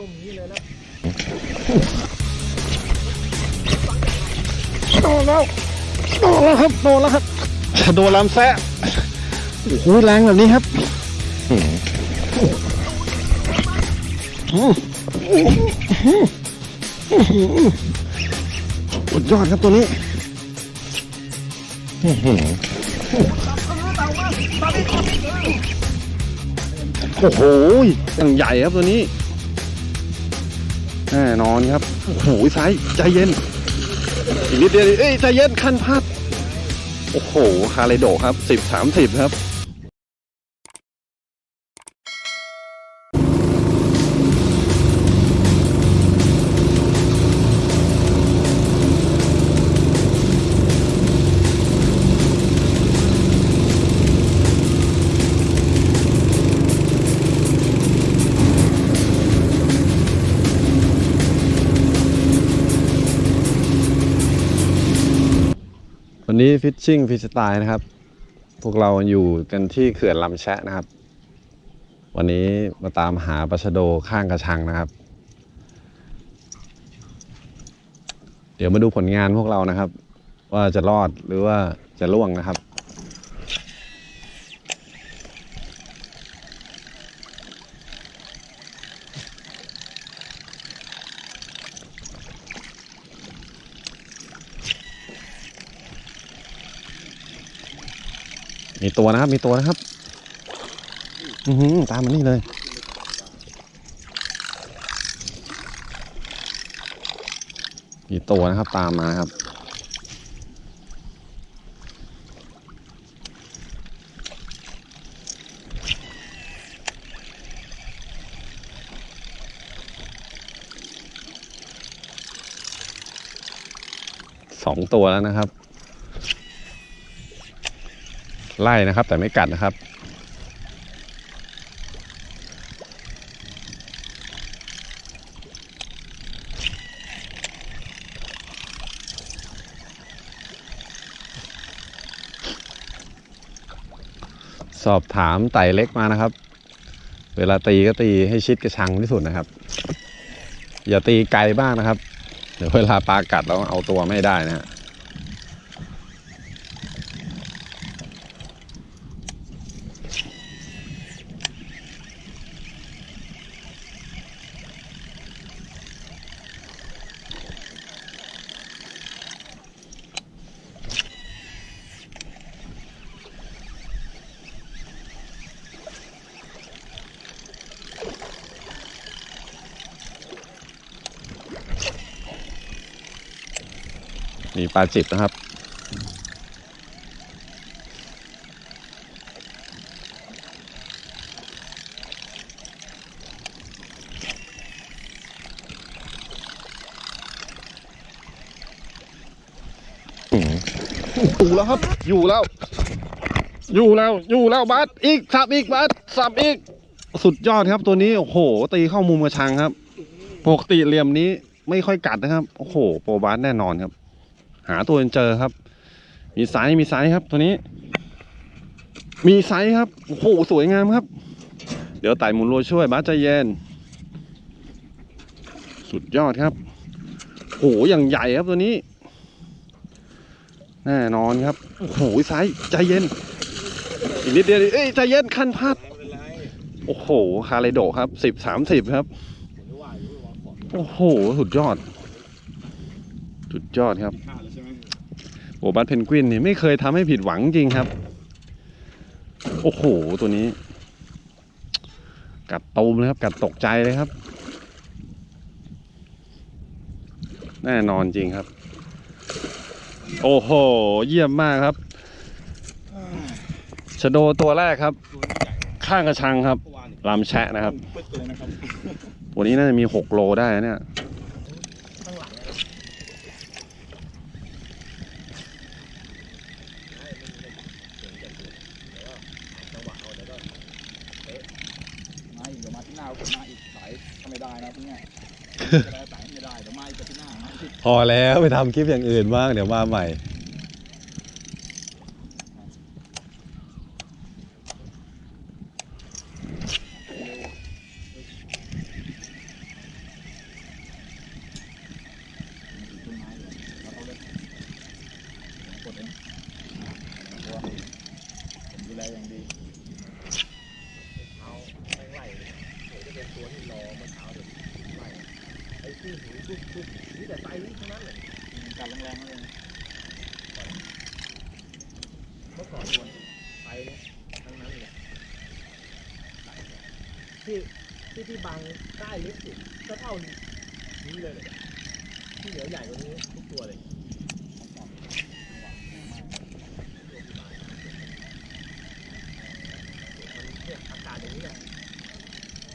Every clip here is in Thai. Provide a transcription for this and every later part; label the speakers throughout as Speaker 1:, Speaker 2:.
Speaker 1: ลมนี้เลยแล้ว
Speaker 2: โดนแล้วโดนแล้วครับโดนแล้วครับโดนลำแซะโอ้โหแรงแบบนี้ครับอืมอืมสุดยอดครับตัวนี้อื้อหือโอ้โหอย่างใหญ่ครับตัวนี้ แน่นอนครับโอ้โหสายใจเย็น อีกนิดเดียวเอ้ยใจเย็นคันพัด โอ้โหคาเลโดครับสิบสามสิบครับ วันนี้ฟิชชิ่งฟิชสไตล์นะครับ พวกเราอยู่กันที่เขื่อนลำแชะนะครับ วันนี้มาตามหาปลาชะโดข้างกระชังนะครับ เดี๋ยวมาดูผลงานพวกเรานะครับ ว่าจะรอดหรือว่าจะล่วงนะครับ มีตัวนะครับ มีตัวนะครับอือหือตามมันนี่เลย มีตัวนะครับ ตามมาครับ สองตัวแล้วนะครับ ไล่นะครับ แต่ไม่กัดนะครับสอบถามไต่เล็กมานะครับ เวลาตีก็ตีให้ชิดกระชังที่สุดนะครับ อย่าตีไกลบ้างนะครับ เดี๋ยวเวลาปลากัดเราเอาตัวไม่ได้นะฮะ มีปลาจิบนะครับ อยู่แล้วครับ อยู่แล้ว อยู่แล้ว อยู่แล้วบัสอีกสับอีกบัสสับอีก สุดยอดครับตัวนี้ โอ้โห ตีเข้ามุมกระชังครับ ปกติเหลี่ยมนี้ไม่ค่อยกัดนะครับ โอ้โห โปรบัสแน่นอนครับ หาตัวจนเจอครับ มีไซส์มีไซส์ครับ ตัวนี้ มีไซส์ครับโอ้โหสวยงามครับ เดี๋ยวไต่หมุนโรยช่วยบัสใจเย็นสุดยอดครับโอ้โหอย่างใหญ่ครับตัวนี้ แน่นอนครับโอ้โหไซส์ใจเย็นอีกนิดเดียวเอ้ยใจเย็นคันพัดโอ้โห คาเลโดครับสิบสามสิบครับ โอ้โห สุดยอด สุดยอดครับ โอ้บัตเพนกวินนี่ไม่เคยทำให้ผิดหวังจริงครับ โอ้โห ตัวนี้ กัดตูมเลยครับ กัดตกใจเลยครับ แน่นอนจริงครับ โอ้โห เยี่ยมมากครับชะโดตัวแรกครับ ข้างกระชังครับ
Speaker 1: เมื่อวานนี่
Speaker 2: ลำแชะนะครับ
Speaker 1: ปึ๊ดเลยนะครับ
Speaker 2: ตัวนี้น่าจะมีหกโลได้เนี่ย
Speaker 1: ข้างหลังเนี่ยจังหวะเอาเดี๋ยวก็เอ๊ะมา อีกเดี๋ยวมาที่หน้าก็มาอีกสายถ้าไม่ได้นะพวกเนี้ยจะได้สายไม่ได้เดี๋ยวมาอีกที่หน้ามาอีก
Speaker 2: พอแล้วไปทำคลิปอย่างอื่นบ้างเดี๋ยวมาใหม่
Speaker 1: เองตัวผมดูแลอย่างดี
Speaker 3: เอาไม่ไหวเลยเดี๋ยวจะเป็น ตัวที่รอเมื่อเช้าเดี๋ยวไหวไอ้ที่หูทุกทุกนี่แต่ไซส์นี้ทั้งนั้นเลย
Speaker 1: กัดแรงๆเลย
Speaker 3: เมื่อก่อนตัวไซส์เนี่ยทั้งนั้นเลยที่ที่ที่บางใต้เล็กสุดก็เท่านี้เลยเลยที่เหลือใหญ่กว่านี้ทุกตัวเลยมันเนี่ยอากาศอย่างนี้แหละ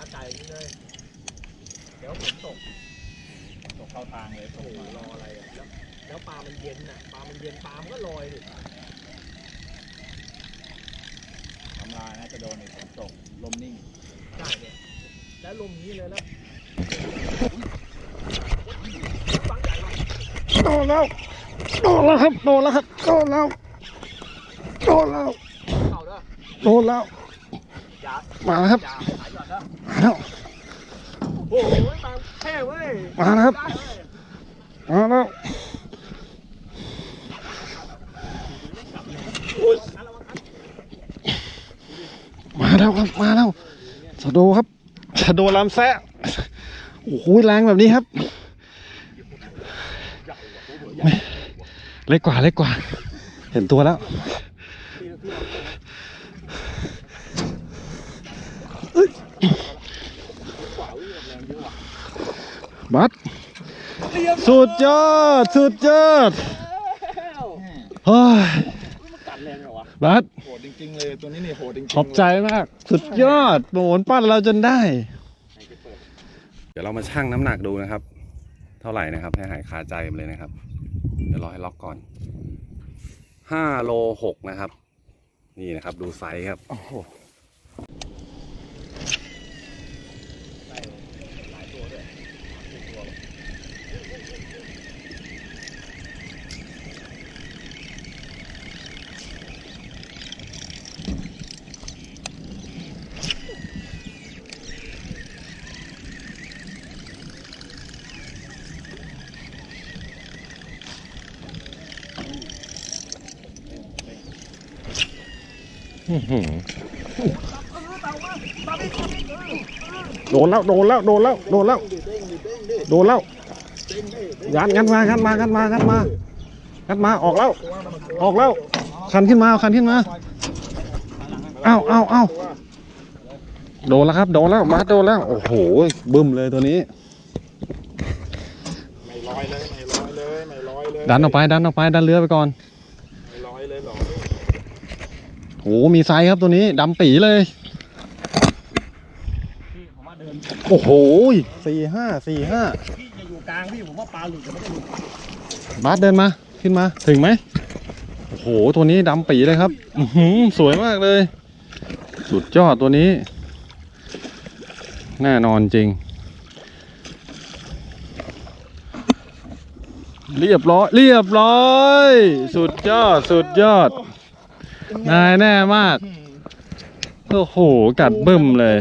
Speaker 3: อากาศอย่างนี้เลย เดี๋ยวฝนตก
Speaker 1: ตกเข้าทางเลยต
Speaker 3: โอ้
Speaker 1: ก
Speaker 3: โห
Speaker 1: มาร
Speaker 3: ออะไรอะแล้วแล้วปลามันเย็นน่ะปลามันเย็นปลามันก็ลอยดิ
Speaker 1: ทำลายนะจะโดนในฝนตกลมนิ่ง
Speaker 3: ใช่เนี่ยแล้วลมนี้เลยแล้วฟังใหญ่ว่ะ
Speaker 2: โดนแล้วโดนแล้วครับโดนแล้วครับโดนแล้วโดนแล้ว
Speaker 3: เข่าเด้อ
Speaker 2: โดนแล้ว
Speaker 3: อย่า
Speaker 2: มาแล้วครับ
Speaker 3: อย่าให้หายหย่อนเด้อ
Speaker 2: มาแล้ว
Speaker 3: โอ้โหปลาแค่เว้ย
Speaker 2: มาแล้วครับมาแล้วมาแล้วครับมาแล้วสะโดครับสะโดลำแซะโอ้โหแรงแบบนี้ครับเล็กกว่าเล็กกว่า เห็นตัวแล้ว สุดยอด สุดยอดเฮ้ย
Speaker 3: มันกัดแรงเหรอวะ
Speaker 2: บัส
Speaker 1: โหดจริงๆเลยตัวนี้นี่โหดจริงๆ
Speaker 2: ขอบใจมาก สุดยอดโหนปั้นเราจนได้ เดี๋ยวเรามาชั่งน้ำหนักดูนะครับ เท่าไหร่นะครับ ให้หายคาใจมาเลยนะครับ เดี๋ยวรอให้ล็อกก่อนห้าโลหกนะครับ นี่นะครับ ดูไซส์ครับ โอ้โห
Speaker 3: ได้หลายตัวด้วยสี่ตัว
Speaker 2: อื้อหือ โดนแล้วโดนแล้วโดนแล้วโดนแล้วโดนแล้วยันงัดมางัดมางัดมางัดมางัดมาออกแล้ว ออกแล้ว คันขึ้นมาคันขึ้นมาอ้าวอ้าวอ้าวโดนแล้วครับ โดนแล้วมาโดนแล้ว โอ้โหบึ้มเลยตัวนี้
Speaker 1: ไม่ลอยเลยไม่ลอยเลยไม่ลอยเลย
Speaker 2: ดันออกไปดันออกไปดันเรือไปก่อน
Speaker 1: ไม่ลอยเลยหรอ
Speaker 2: โอ้โหมีไซส์ครับตัวนี้ดำปีเลย
Speaker 3: พี่ผมว่าเดิน
Speaker 2: โอ้โหสี่ห้าสี่ห้า
Speaker 3: พี่จะอยู่กลางพี่ผมว่าปลาหลุดจะไม่ได้หลุด
Speaker 2: บาสเดินมาขึ้นมาถึงไหมโอ้โหตัวนี้ดำปีเลยครับอือหือสวยมากเลย สุดยอดตัวนี้ แน่นอนจริง เรียบร้อย เรียบร้อย สุดยอด สุดยอด นายแน่มาก โอ้โห กัดบึ้มเลย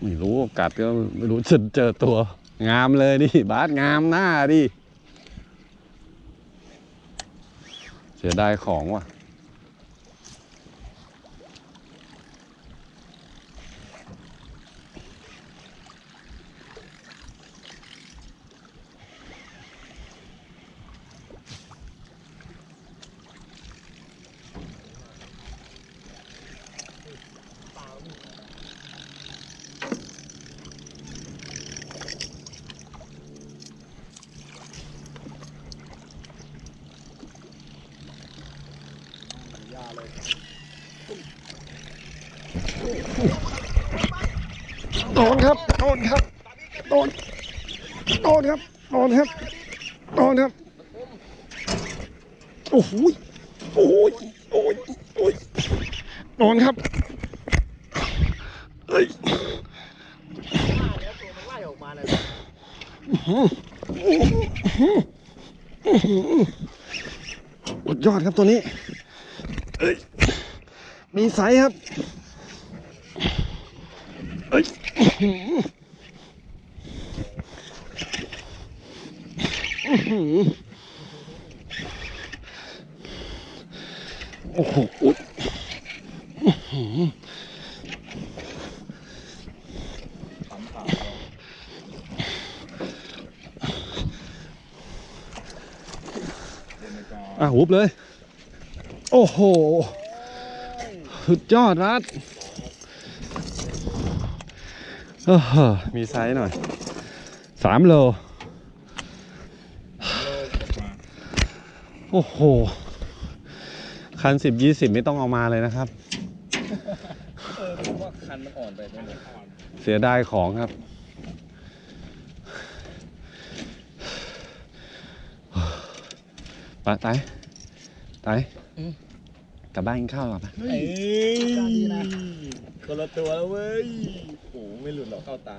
Speaker 2: ไม่รู้กัดก็ไม่รู้จะเจอตัว งามเลยดิ บาสงามหน้าดิ เสียดายของว่ะ โดนครับโดนครับโดนโดนครับโดนครับโดนครับโอ้โหยโอ้ยโอ้ยโอ้ยโดนครับเอ้ย
Speaker 3: แล้วตัวมันไล่ออกมาเลย
Speaker 2: สุดยอดครับตัวนี้ มีไซครับเอ้ยโอ้โหอะหุบเลย โอ้โห สุดยอดรัดเออมีไซส์หน่อยสามโล
Speaker 1: โลกออกมา
Speaker 2: โอ้โห คันสิบยี่สิบไม่ต้องเอามาเลยนะครับ
Speaker 1: เออผมว่าคันมันอ่อนไปตรงนี้อ่อน
Speaker 2: เสียดายของครับ ไปไตไต กลับบ้านกินข้าวหรอปะ
Speaker 1: เฮ้ยคนละตัวแล้วเว้ยโอ้โหไม่หลุดหรอกเข้าตา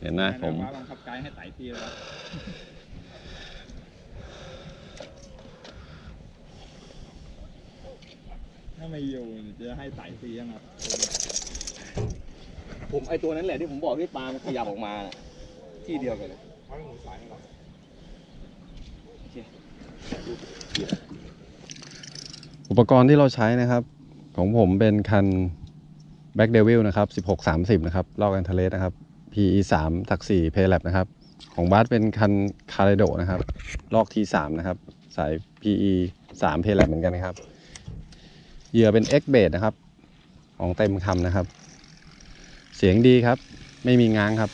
Speaker 2: เห็นนะผม
Speaker 1: ว่าบังคับไกด์ให้ไต่ตีแล้วถ้าไม่อยู่จะให้ไต่ตียังไง
Speaker 3: ผมไอตัวนั้นแหละที่ผมบอกที่ปลามันขยับออกมาน่ะที่เดียวกันเลย
Speaker 1: ไม่หมุนสายหรอ
Speaker 2: อุ อุปกรณ์ที่เราใช้นะครับ ของผมเป็นคัน Back Devil นะครับ 1630 นะครับลอกแอนเทเลสนะครับ PE 3ทัก4 p a y l a b นะครับ ของบาสเป็นคัน c a r โดนะครับลอก T3 นะครับ สาย PE 3 p a y l a b เหมือนกันนะครับ เหยื่อเป็น X b a i t นะครับ ของเต็มคำนะครับ เสียงดีครับ ไม่มีง้างครับ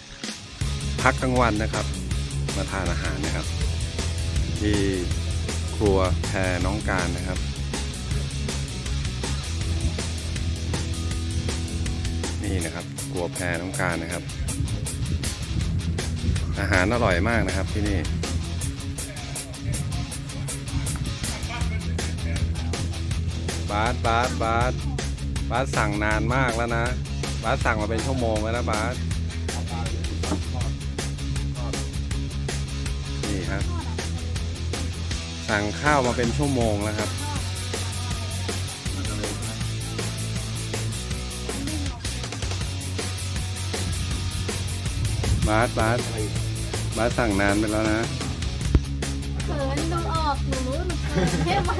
Speaker 2: พักกลางวันนะครับ มาทานอาหารนะครับ ที่ครัวแพรน้องการนะครับ นี่นะครับครัวแพรน้องการนะครับ อาหารอร่อยมากนะครับที่นี่บาสบาสบาสบาสสั่งนานมากแล้วนะ บาสสั่งมาเป็นชั่วโมงแล้วนะบาสนี่ครับ สั่งข้าวมาเป็นชั่วโมงแล้วครับ บาสบาสบาสสั่งนานไปแล้วนะ
Speaker 4: เขินดูออกหนูหนูเขินแค่ไหม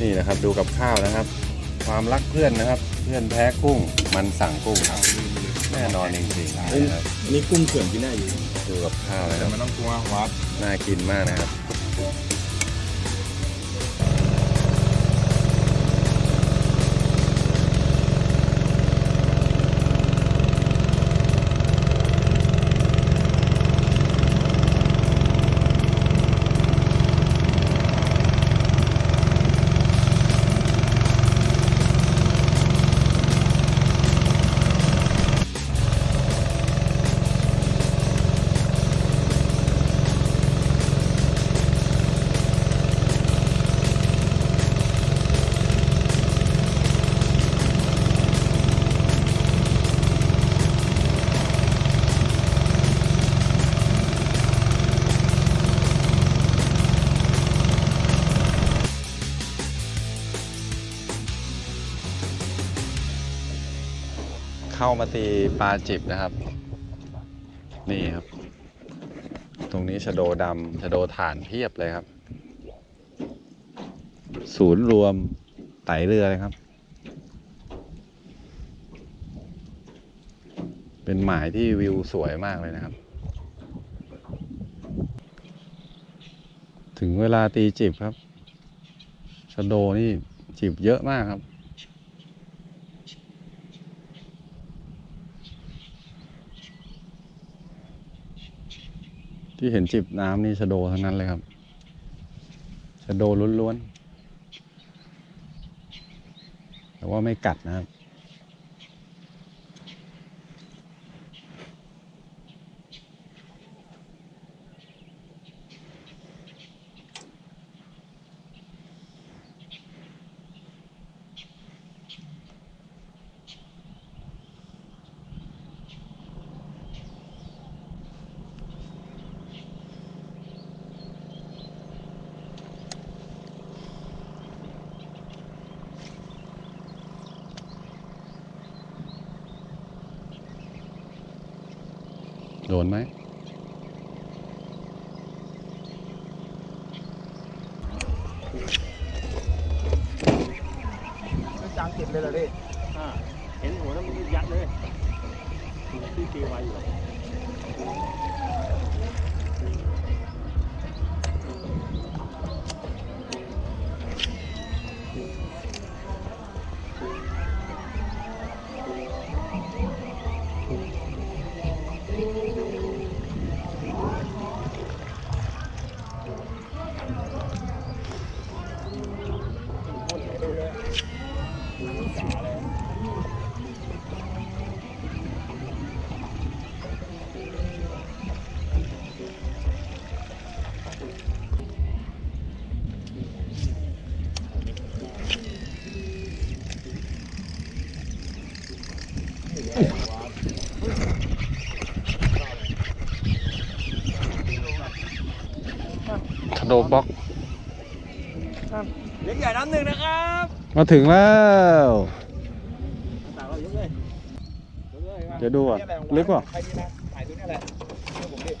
Speaker 2: นี่นะครับดูกับข้าวนะครับ ความรักเพื่อนนะครับ เพื่อนแพ้กุ้ง มันสั่งกุ้งแน่นอนจริงๆนะครับ
Speaker 1: นี่กุ้งเขื่อนกินได้อยู่
Speaker 2: ดูกับข้าวนะค
Speaker 1: แต่
Speaker 2: รับ
Speaker 1: ไม่ต้องกลัววัด
Speaker 2: น่ากินมากนะครับ เข้ามาตีปลาจิบนะครับ นี่ครับ ตรงนี้ชะโดดำชะโดฐานเพียบเลยครับ ศูนย์รวมไตเรือเลยครับ เป็นหมายที่วิวสวยมากเลยนะครับ ถึงเวลาตีจิบครับชะโดนี่จิบเยอะมากครับ ที่เห็นจิบน้ำนี่ชะโดทั้งนั้นเลยครับชะโดล้วนๆแต่ว่าไม่กัดนะครับ โดนไหม
Speaker 5: จางเก็บเลย
Speaker 2: เห
Speaker 1: รอ
Speaker 5: เห็นหัวแล้วมันยั
Speaker 2: ดเลยที่เกวายอยู่
Speaker 5: เล็กใหญ่น้ำหนึ่งนะครับ
Speaker 2: มาถึงแล้ว
Speaker 5: ต่างเรายกเลยยกเลยมา
Speaker 2: เดี๋ยวดูอะลึกว่ะ
Speaker 1: ใครดีนะถ่ายตัวนี้แหละเชื่อผมดิ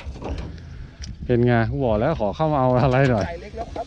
Speaker 2: เป็นไงกูบอกแล้วขอเข้ามาเอาอะไรหน่อย
Speaker 1: ใจเล็กแล้วครับ